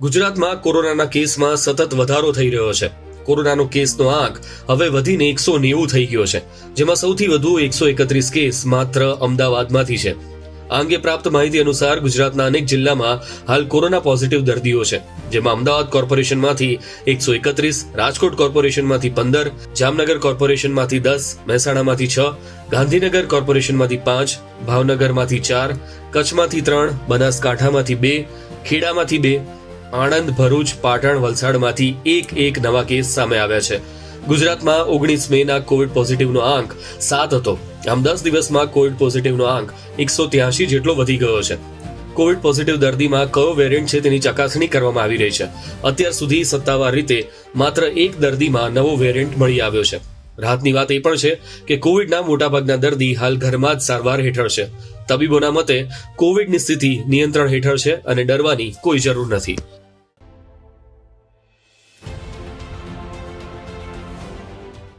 ગુજરાતમાં કોરોનાના કેસમાં સતત વધારો થઈ રહ્યો છે. કોરોનાનો કેસનો આંક હવે વધીને એકસો નેવું થઈ ગયો છે, જેમાં સૌથી વધુ એકસો એકત્રીસ કેસ માત્ર અમદાવાદમાંથી છે. આ અંગે પ્રાપ્ત માહિતી અનુસાર ગુજરાતના અનેક જિલ્લામાં હાલ કોરોના પોઝિટિવ દર્દીઓ છે, જેમાં અમદાવાદ કોર્પોરેશનમાંથી એકસો એકત્રીસ, રાજકોટ કોર્પોરેશનમાંથી પંદર, જામનગર કોર્પોરેશનમાંથી દસ, મહેસાણામાંથી છ, ગાંધીનગર કોર્પોરેશનમાંથી પાંચ, ભાવનગરમાંથી ચાર, કચ્છમાંથી ત્રણ, બનાસકાંઠામાંથી બે, ખેડામાંથી બે આણંદ ભરૂચ પાટણ વલસાડમાંથી એક એક નવા કેસ સામે આવ્યા છે. ગુજરાતમાં ઓગણીસ મેના કોવિડ પોઝિટિવનો આંક સાત હતો. આમ દસ દિવસમાં કોવિડ પોઝિટિવનો આંક એકસો ત્યાસી જેટલો વધી ગયો છે. કોવિડ પોઝિટિવ દર્દીમાં કયો વેરિયન્ટ છે તેની ચકાસણી કરવામાં આવી રહી છે. અત્યાર સુધી સત્તાવાર રીતે માત્ર એક દર્દીમાં નવો વેરિયન્ટ મળી આવ્યો છે. રાહતની વાત એ પણ છે કે કોવિડના મોટાભાગના દર્દી હાલ ઘરમાં જ સારવાર હેઠળ છે. તબીબોના મતે કોવિડની સ્થિતિ નિયંત્રણ હેઠળ છે અને ડરવાની કોઈ જરૂર નથી.